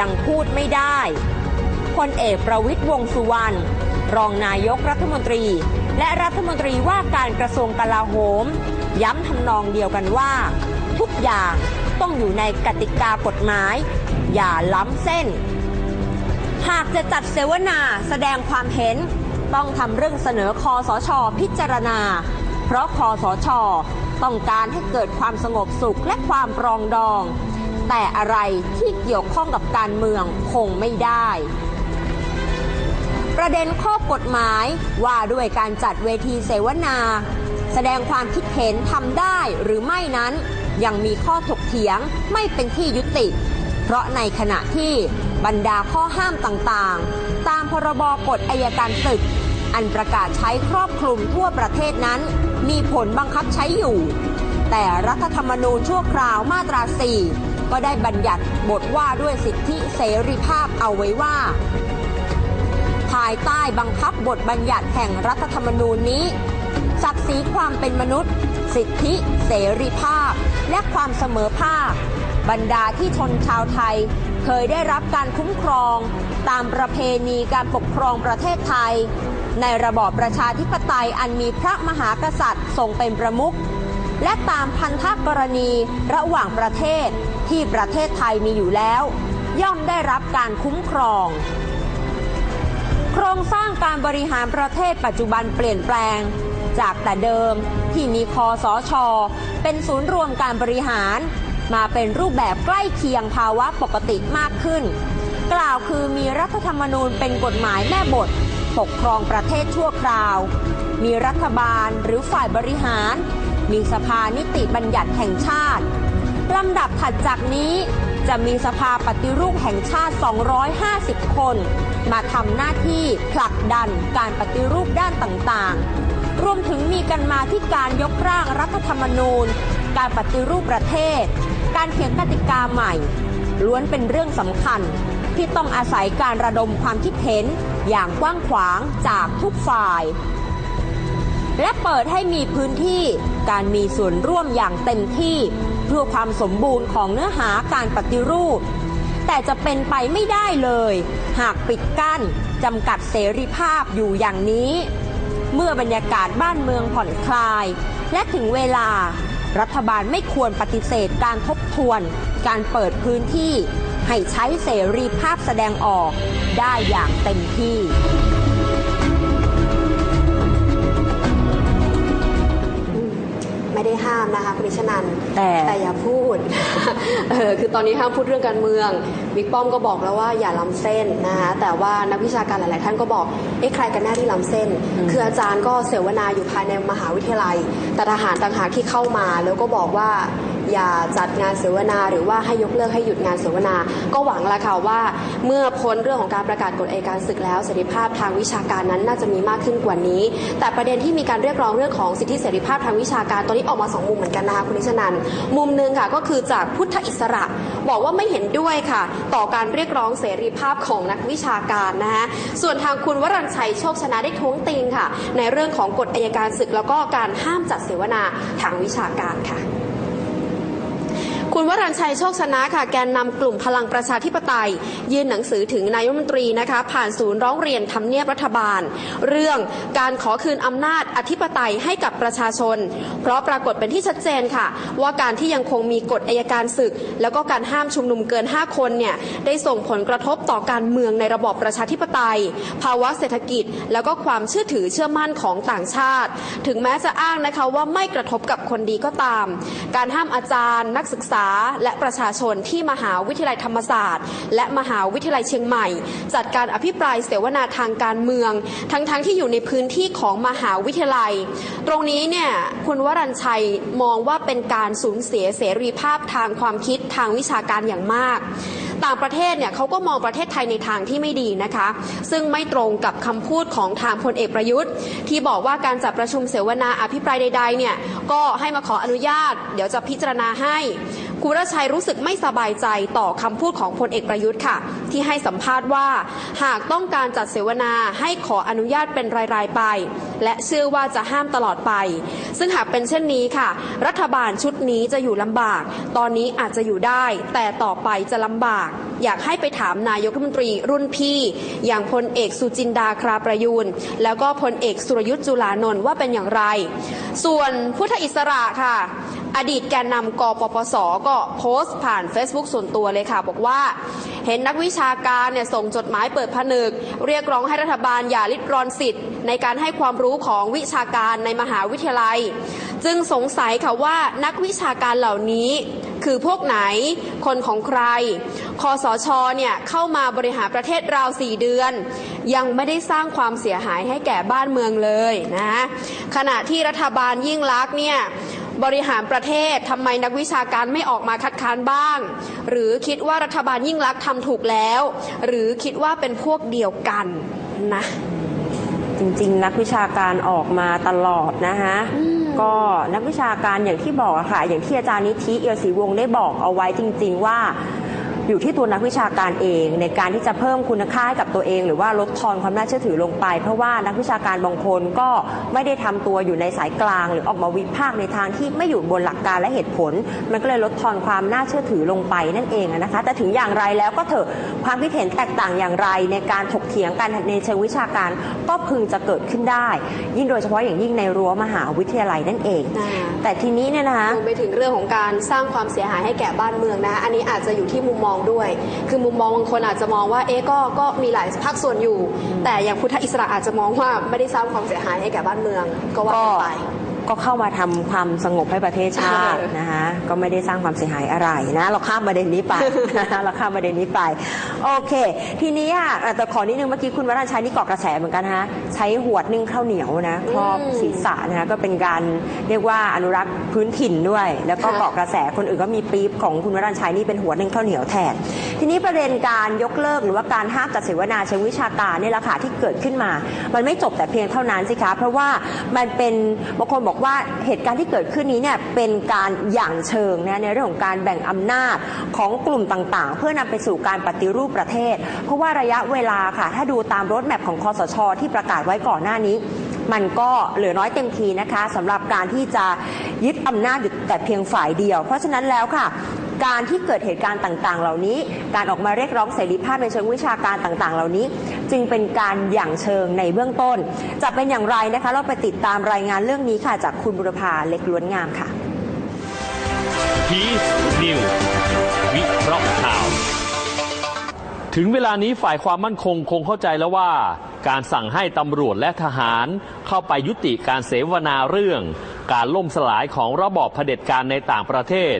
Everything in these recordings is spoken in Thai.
ยังพูดไม่ได้พลเอกประวิตยวงสุวรรณรองนายกรัฐมนตรี และรัฐมนตรีว่าการกระทรวงกลาโหม ย้ำทำนองเดียวกันว่า ทุกอย่างต้องอยู่ในกติกากฎหมาย อย่าล้ำเส้น หากจะจัดเสวนาแสดงความเห็น ต้องทำเรื่องเสนอคอสชพิจารณา เพราะคอสช ต้องการให้เกิดความสงบสุขและความปรองดอง แต่อะไรที่เกี่ยวข้องกับการเมืองคงไม่ได้ ประเด็นข้อกฎหมายว่าด้วยการจัดเวทีเสวนา แสดงความคิดเห็นทำได้หรือไม่นั้น ยังมีข้อถกเถียงไม่เป็นที่ยุติ เพราะในขณะที่บรรดาข้อห้ามต่างๆ ตามพรบกฎอายการศึก อันประกาศใช้ครอบคลุมทั่วประเทศนั้น มีผลบังคับใช้อยู่ แต่รัฐธรรมนูญชั่วคราวมาตรา 4 ก็ได้บัญญัติบทว่าด้วยสิทธิเสรีภาพเอาไว้ว่า ภายใต้บังคับบทบัญญัติแห่งรัฐธรรมนูญนี้ ศักดิ์ศรีความเป็นมนุษย์ สิทธิเสรีภาพ และความเสมอภาค บรรดาที่ชนชาวไทย เคยได้รับการคุ้มครอง ตามประเพณีการปกครองประเทศไทย ในระบอบประชาธิปไตยอันมีพระมหากษัตริย์ทรงเป็นประมุข และตามพันธกรณีระหว่างประเทศที่ประเทศไทยมีอยู่แล้ว ย่อมได้รับการคุ้มครอง โครงสร้างการบริหารประเทศปัจจุบันเปลี่ยนแปลง จากแต่เดิมที่มีคอสอชอเป็นศูนย์รวมการบริหาร มาเป็นรูปแบบใกล้เคียงภาวะปกติมากขึ้น กล่าวคือมีรัฐธรรมนูญเป็นกฎหมายแม่บทปกครองประเทศชั่วคราว มีรัฐบาลหรือฝ่ายบริหาร มีสภานิติบัญญัติแห่งชาติลำดับถัดจากนี้จะมีสภาปฏิรูปแห่งชาติ 250 คน มาทำหน้าที่ผลักดันการปฏิรูปด้านต่างๆ รวมถึงมีกันมาที่การยกร่างรัฐธรรมนูญ การปฏิรูปประเทศ การเขียนกติกาใหม่ ล้วนเป็นเรื่องสำคัญ ที่ต้องอาศัยการระดมความคิดเห็นอย่างกว้างขวางจากทุกฝ่าย และเปิดให้มีพื้นที่การมีส่วนร่วมอย่างเต็มที่ เพื่อความสมบูรณ์ของเนื้อหาการปฏิรูป แต่จะเป็นไปไม่ได้เลย หากปิดกั้นจำกัดเสรีภาพอยู่อย่างนี้ เมื่อบรรยากาศบ้านเมืองผ่อนคลาย และถึงเวลารัฐบาลไม่ควรปฏิเสธการทบทวน การเปิดพื้นที่ ให้ใช้เสรีภาพแสดงออกได้อย่างเต็มที่ ไม่ได้ห้ามนะคะคุณนิชนันแต่ แต่อย่าพูด เออคือตอนนี้ห้ามพูดเรื่องการเมืองบิ๊กป้อมก็บอกแล้วว่าอย่าล้ำเส้นนะคะแต่ว่านักวิชาการหลาย ๆ ท่านก็บอกเอ๊ะใครกันแน่ที่ล้ำเส้น คืออาจารย์ก็เสวนาอยู่ภายในมหาวิทยาลัย แต่ทหารต่างหากที่เข้ามาแล้วก็บอกว่า อย่าจัดงานเสวนา หรือว่าให้ยกเลิกให้หยุดงานเสวนา ก็หวังละค่ะว่าเมื่อพ้นเรื่องของการประกาศกฎเอัยการศึกแล้วเสรีภาพทางวิชาการนั้นน่าจะมีมากขึ้นกว่านี้ แต่ประเด็นที่มีการเรียกร้องเรื่องของสิทธิเสรีภาพทางวิชาการตอนนี้ออกมาสองมุมเหมือนกันนะคะคุณนิชนันมุมหนึ่งค่ะก็คือจากพุทธอิสระ บอกว่าไม่เห็นด้วยค่ะ ต่อการเรียกร้องเสรีภาพของนักวิชาการนะคะส่วนทางคุณวรัญชัยโชคชนะได้ท้วงติงค่ะ ในเรื่องของกฎอัยการศึกแล้วก็การห้ามจัดเสวนาทางวิชาการค่ะ คุณวรัญชัยโชคชนะค่ะแกนนำกลุ่มพลังประชาธิปไตย ยื่นหนังสือถึงนายรัฐมนตรีนะคะ ผ่านศูนย์ร้องเรียนทำเนียบรัฐบาล เรื่องการขอคืนอำนาจอธิปไตยให้กับประชาชน เพราะปรากฏเป็นที่ชัดเจนค่ะ ว่าการที่ยังคงมีกฎอัยการศึก แล้วก็การห้ามชุมนุมเกิน 5 คนเนี่ยได้ส่งผลกระทบต่อการเมืองในระบอบประชาธิปไตย ภาวะเศรษฐกิจ แล้วก็ความเชื่อถือเชื่อมั่นของต่างชาติ ถึงแม้จะอ้างนะคะว่าไม่กระทบกับคนดีก็ตาม การห้ามอาจารย์ นักศึกษาและประชาชนที่มหาวิทยาลัยธรรมศาสตร์ และมหาวิทยาลัยเชียงใหม่ จัดการอภิปรายเสวนาทางการเมือง ทั้งๆทที่อยู่ในพื้นที่ของมหาวิทยาลัย ตรงนี้เนี่ยคุณวรัญชัยมองว่าเป็นการสูญเสียเสรีภาพทางความคิดทางวิชาการอย่างมากต่างประเทศเนี่ยเขาก็มองประเทศไทยในทางที่ไม่ดีนะคะ ซึ่งไม่ตรงกับคำพูดของทางพลเอกประยุทธ์ ที่บอกว่าการจัดประชุมเสวนาอภิปรายใดๆเนี่ยก็ให้มาขออนุญาต เดี๋ยวจะพิจารณาให้ คุณรชัยรู้สึกไม่สบายใจต่อคำพูดของพลเอกประยุทธ์ค่ะ ที่ให้สัมภาษณ์ว่า หากต้องการจัดเสวนาให้ขออนุญาตเป็นราย ๆ ไป และเชื่อว่าจะห้ามตลอดไป ซึ่งหากเป็นเช่นนี้ค่ะ รัฐบาลชุดนี้จะอยู่ลำบาก ตอนนี้อาจจะอยู่ได้ แต่ต่อไปจะลำบาก อยากให้ไปถามนายกรัฐมนตรีรุ่นพี่ อย่างพลเอกสุจินดาคราประยูนแล้วก็พลเอกสุรยุทธ์จุลานนท์ว่าเป็นอย่างไร ส่วนพุทธอิสระค่ะ อดีตแกนนำกปปส ก็โพสต์ผ่าน Facebook ส่วนตัวเลยค่ะ บอกว่าเห็นนักวิชาการเนี่ยส่งจดหมายเปิดผนึก เรียกร้องให้รัฐบาลอย่าลิดรอนสิทธิ์ ในการให้ความรู้ของวิชาการในมหาวิทยาลัย จึงสงสัยค่ะว่านักวิชาการเหล่านี้คือพวกไหน คนของใคร คอสชเนี่ยเข้ามาบริหารประเทศราว 4 เดือน ยังไม่ได้สร้างความเสียหายให้แก่บ้านเมืองเลยนะ ขณะที่รัฐบาลยิ่งลักษณ์เนี่ย บริหารประเทศทำไมนักวิชาการไม่ออกมาคัดค้านบ้าง หรือคิดว่ารัฐบาลยิ่งลักษณ์ทำถูกแล้ว หรือคิดว่าเป็นพวกเดียวกันนะจริงๆ นักวิชาการออกมาตลอดนะคะก็นักวิชาการอย่างที่บอกอะค่ะ อย่างที่อาจารย์นิธิเอียวศรีวงศ์ได้บอกเอาไว้จริง ๆ ว่า อยู่ที่ตัวนักวิชาการเอง ในการที่จะเพิ่มคุณค่าให้กับตัวเอง หรือว่าลดทอนความน่าเชื่อถือลงไป เพราะว่านักวิชาการบางคนก็ไม่ได้ทำตัวอยู่ในสายกลาง หรือออกมาวิพากษ์ในทางที่ไม่อยู่บนหลักการและเหตุผล มันก็เลยลดทอนความน่าเชื่อถือลงไปนั่นเองอะนะคะแต่ถึงอย่างไรแล้วก็เถอะความคิดเห็นแตกต่างอย่างไร ในการถกเถียงกันในเชิงวิชาการก็พึงจะเกิดขึ้นได้ ยิ่งโดยเฉพาะอย่างยิ่งในรั้วมหาวิทยาลัยนั่นเองอ่าแต่ทีนี้เนี่ยนะคะรวมไปถึงเรื่องของการสร้างความเสียหายให้แก่บ้านเมืองนะอันนี้อาจจะอยู่ที่มุมมองด้วย คือมุมมองบางคนอาจจะมองว่าเอ๊ก็ก็มีหลายภาคส่วนอยู่ แต่อย่างพุทธอิสระอาจจะมองว่าไม่ได้สร้างความเสียหายให้แก่บ้านเมืองก็ว่าไป ก็เข้ามาทำความสงบให้ประเทศชาติเออนะคะก็ไม่ได้สร้างความเสียหายอะไรนะเราข้ามประเด็นนี้ไปนะคะเราข้ามประเด็นนี้ไป โอเค ทีนี้อะแต่ขอนิดนึงเมื่อกี้คุณวรัญชัยนี่เกาะกระแสเหมือนกันฮะใช้หวดนึ่งข้าวเหนียวนะครอบอืมศีรษะนะคะก็เป็นการเรียกว่าอนุรักษ์พื้นถิ่นด้วย แล้วก็ค่ะเกาะกระแสคนอื่นก็มีปี๊บของคุณวรัญชัยนี่เป็นหัวนึ่งข้าวเหนียวแทนทีนี้ประเด็นการยกเลิกหรือว่าการห้ามจัดเสวนาเชิงวิชาการเนี่ยแหละค่ะที่เกิดขึ้นมา มันไม่จบแต่เพียงเท่านั้นสิคะเพราะว่ามันเป็นบางคนบอกอกว่าเหตุการณ์ที่เกิดขึ้นนี้เนี่ยเป็นการหย่างเชิงนะในเรื่องของการแบ่งอำนาจของกลุ่มต่างๆ เพื่อนำไปสู่การปฏิรูปประเทศ เพราะว่าระยะเวลาค่ะ ถ้าดูตามรถแมพของคอสช ที่ประกาศไว้ก่อนหน้านี้มันก็เหลือน้อยเต็มทีนะคะสำหรับการที่จะยึดอำนาจอยู่แต่เพียงฝ่ายเดียว เพราะฉะนั้นแล้วค่ะ การที่เกิดเหตุการณ์ต่างๆ เหล่านี้ การออกมาเรียกร้องเสรีภาพในเชิงวิชาการต่างๆ เหล่านี้ จึงเป็นการหยั่งเชิงในเบื้องต้น จะเป็นอย่างไรนะคะ เราไปติดตามรายงานเรื่องนี้ค่ะ จากคุณบุรพาเล็กล้วนงามค่ะพีซนิววิเคราะห์ข่าวถึงเวลานี้ฝ่ายความมั่นคงคงเข้าใจแล้วว่า การสั่งให้ตำรวจและทหาร เข้าไปยุติการเสวนาเรื่อง การล่มสลายของระบอบเผด็จการในต่างประเทศ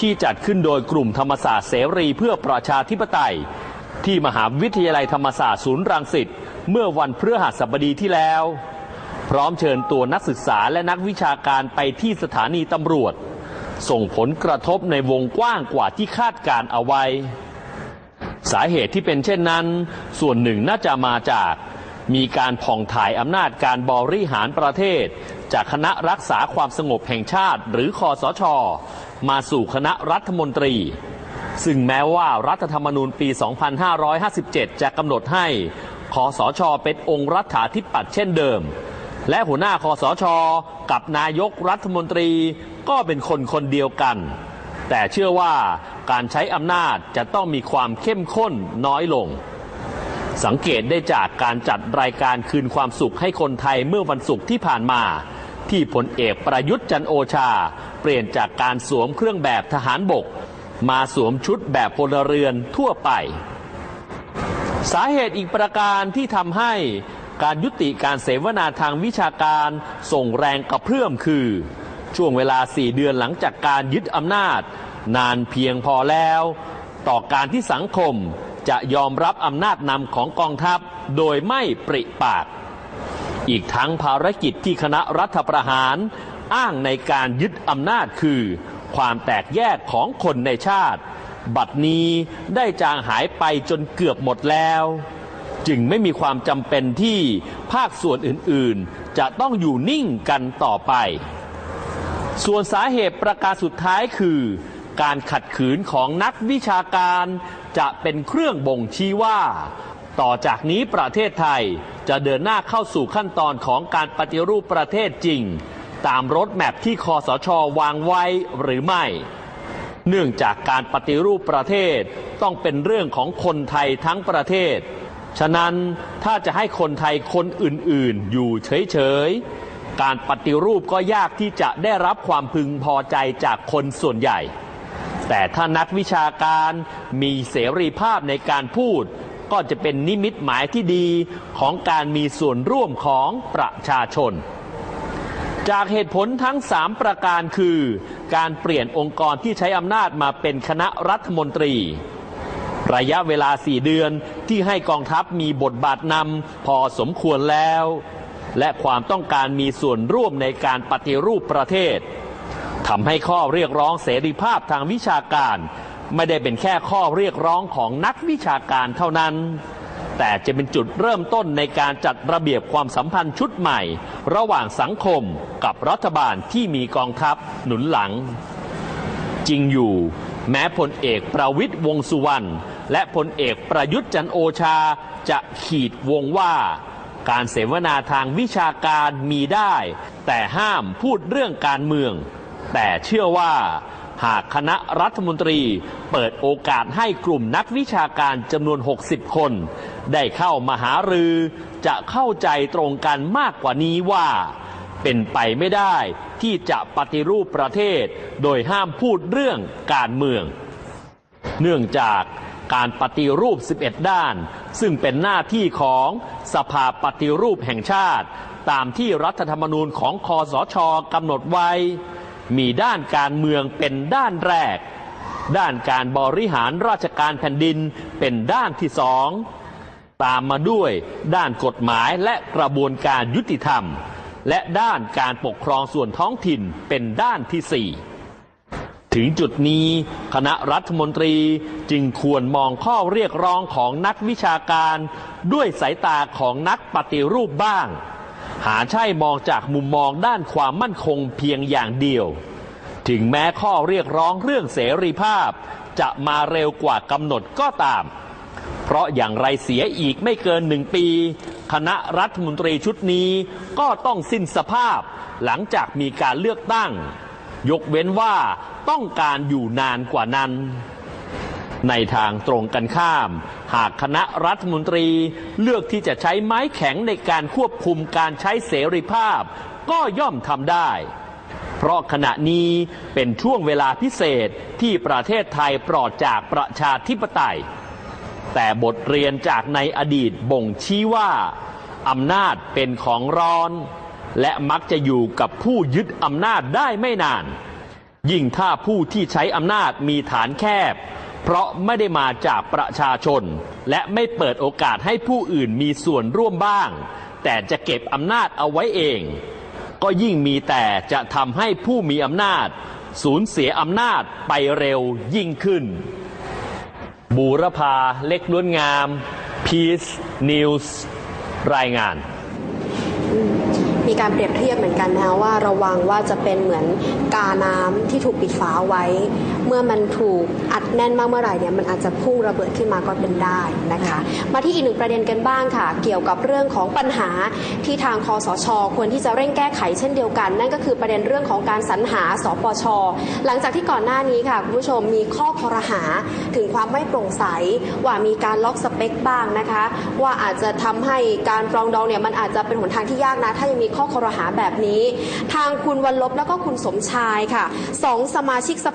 ที่จัดขึ้นโดยกลุ่มธรรมศาสตร์เสรีเพื่อประชาธิปไตย ที่มหาวิทยาลัยธรรมศาสตร์ศูนย์รังสิตเมื่อวันพฤหัสบดีที่แล้ว พร้อมเชิญตัวนักศึกษาและนักวิชาการไปที่สถานีตำรวจ ส่งผลกระทบในวงกว้างกว่าที่คาดการเอาไว้ สาเหตุที่เป็นเช่นนั้น ส่วนหนึ่งน่าจะมาจากมีการผ่องถ่ายอำนาจการบริหารประเทศ จากคณะรักษาความสงบแห่งชาติ หรือคอสช มาสู่คณะรัฐมนตรี ซึ่งแม้ว่ารัฐธรรมนูญปี 2557 จะกำหนดให้คอสช เป็นองค์รัฐาธิปัตย์เช่นเดิม และหัวหน้าคอสช กับนายกรัฐมนตรีก็เป็นคนคนเดียวกัน แต่เชื่อว่าการใช้อำนาจจะต้องมีความเข้มข้นน้อยลงสังเกตได้จากการจัดรายการคืนความสุขให้คนไทยเมื่อวันศุกร์ที่ผ่านมา ที่พลเอกประยุทธ์จันโอชา เปลี่ยนจากการสวมเครื่องแบบทหารบก มาสวมชุดแบบพลเรือนทั่วไป สาเหตุอีกประการที่ทำให้การยุติการเสวนาทางวิชาการส่งแรงกระเพื่อมคือ ช่วงเวลา4เดือนหลังจากการยึดอำนาจ นานเพียงพอแล้ว ต่อการที่สังคมจะยอมรับอำนาจนำของกองทัพโดยไม่ปริปาก อีกทั้งภารกิจที่คณะรัฐประหาร อ้างในการยึดอำนาจคือ ความแตกแยกของคนในชาติ บัดนี้ได้จางหายไปจนเกือบหมดแล้ว จึงไม่มีความจำเป็นที่ภาคส่วนอื่นๆ จะต้องอยู่นิ่งกันต่อไป ส่วนสาเหตุประการสุดท้ายคือ การขัดขืนของนักวิชาการ จะเป็นเครื่องบ่งชี้ว่า ต่อจากนี้ประเทศไทย จะเดินหน้าเข้าสู่ขั้นตอนของการปฏิรูปประเทศจริง ตามรถแมพที่คอสชวางไว้หรือไม่ เนื่องจากการปฏิรูปประเทศต้องเป็นเรื่องของคนไทยทั้งประเทศ ฉะนั้นถ้าจะให้คนไทยคนอื่นๆ อยู่เฉยๆ การปฏิรูปก็ยากที่จะได้รับความพึงพอใจจากคนส่วนใหญ่ แต่ถ้านักวิชาการมีเสรีภาพในการพูด ก็จะเป็นนิมิตหมายที่ดีของการมีส่วนร่วมของประชาชน จากเหตุผลทั้ง 3 ประการคือ การเปลี่ยนองค์กรที่ใช้อำนาจมาเป็นคณะรัฐมนตรีระยะเวลา4เดือนที่ให้กองทัพมีบทบาทนำพอสมควรแล้ว และความต้องการมีส่วนร่วมในการปฏิรูปประเทศทำให้ข้อเรียกร้องเสรีภาพทางวิชาการ ไม่ได้เป็นแค่ข้อเรียกร้องของนักวิชาการเท่านั้น แต่จะเป็นจุดเริ่มต้นในการจัดระเบียบความสัมพันธ์ชุดใหม่ ระหว่างสังคมกับรัฐบาลที่มีกองทัพหนุนหลัง จริงอยู่ แม้พลเอกประวิตยวงสุวรรณและพลเอกประยุทธ์จันโอชาจะขีดวงว่าการเสวนาทางวิชาการมีได้ แต่ห้ามพูดเรื่องการเมือง แต่เชื่อว่า หากคณะรัฐมนตรีเปิดโอกาสให้กลุ่มนักวิชาการจำนวน 60 คน ได้เข้ามาหารือจะเข้าใจตรงกันมากกว่านี้ว่า เป็นไปไม่ได้ที่จะปฏิรูปประเทศ โดยห้ามพูดเรื่องการเมือง เนื่องจากการปฏิรูป 11 ด้าน ซึ่งเป็นหน้าที่ของสภาปฏิรูปแห่งชาติ ตามที่รัฐธรรมนูญของคอสชกำหนดไว้ มีด้านการเมืองเป็นด้านแรก ด้านการบริหารราชการแผ่นดินเป็นด้านที่สองตามมาด้วยด้านกฎหมายและกระบวนการยุติธรรม และด้านการปกครองส่วนท้องถิ่นเป็นด้านที่สี่ถึงจุดนี้คณะรัฐมนตรีจึงควรมองข้อเรียกร้องของนักวิชาการ ด้วยสายตาของนักปฏิรูปบ้าง หาใช่มองจากมุมมองด้านความมั่นคงเพียงอย่างเดียว ถึงแม้ข้อเรียกร้องเรื่องเสรีภาพ จะมาเร็วกว่ากำหนดก็ตาม เพราะอย่างไรเสียอีกไม่เกินหนึ่งปี คณะรัฐมนตรีชุดนี้ก็ต้องสิ้นสภาพ หลังจากมีการเลือกตั้ง ยกเว้นว่าต้องการอยู่นานกว่านั้น ในทางตรงกันข้าม หากคณะรัฐมนตรีเลือกที่จะใช้ไม้แข็งในการควบคุมการใช้เสรีภาพ ก็ย่อมทำได้ เพราะขณะนี้เป็นช่วงเวลาพิเศษที่ประเทศไทยปลอดจากประชาธิปไตย แต่บทเรียนจากในอดีตบ่งชี้ว่าอำนาจเป็นของร้อน และมักจะอยู่กับผู้ยึดอำนาจได้ไม่นาน ยิ่งถ้าผู้ที่ใช้อำนาจมีฐานแคบ เพราะไม่ได้มาจากประชาชน และไม่เปิดโอกาสให้ผู้อื่นมีส่วนร่วมบ้าง แต่จะเก็บอำนาจเอาไว้เอง ก็ยิ่งมีแต่จะทำให้ผู้มีอำนาจ สูญเสียอำนาจไปเร็วยิ่งขึ้น บูรพาเล็กล้วนงาม Peace News รายงานมีการเปรียบเทียบเหมือนกันนะคะว่าระวังว่าจะเป็นเหมือนกาน้ำที่ถูกปิดฝาไว้ เมื่อมันถูกอัดแน่นมากเมื่อไหร่เนี่ยมันอาจจะพุ่งระเบิดขึ้นมาก็เป็นได้นะคะ มาที่อีกหนึ่งประเด็นกันบ้างค่ะ เกี่ยวกับเรื่องของปัญหาที่ทางคอสช ควรที่จะเร่งแก้ไขเช่นเดียวกัน นั่นก็คือประเด็นเรื่องของการสรรหาสปช หลังจากที่ก่อนหน้านี้ค่ะคุณผู้ชมมีข้อคอรหาถึงความไม่โปร่งใสว่ามีการล็อกสเปคบ้างนะคะ ว่าอาจจะทำให้การปรองดองเนี่ยมันอาจจะเป็นหนทางที่ยากนะ ถ้ายังมีข้อคอรหาแบบนี้ ทางคุณวันลบแล้วก็คุณสมชายค่ะสองสมาชิกสภา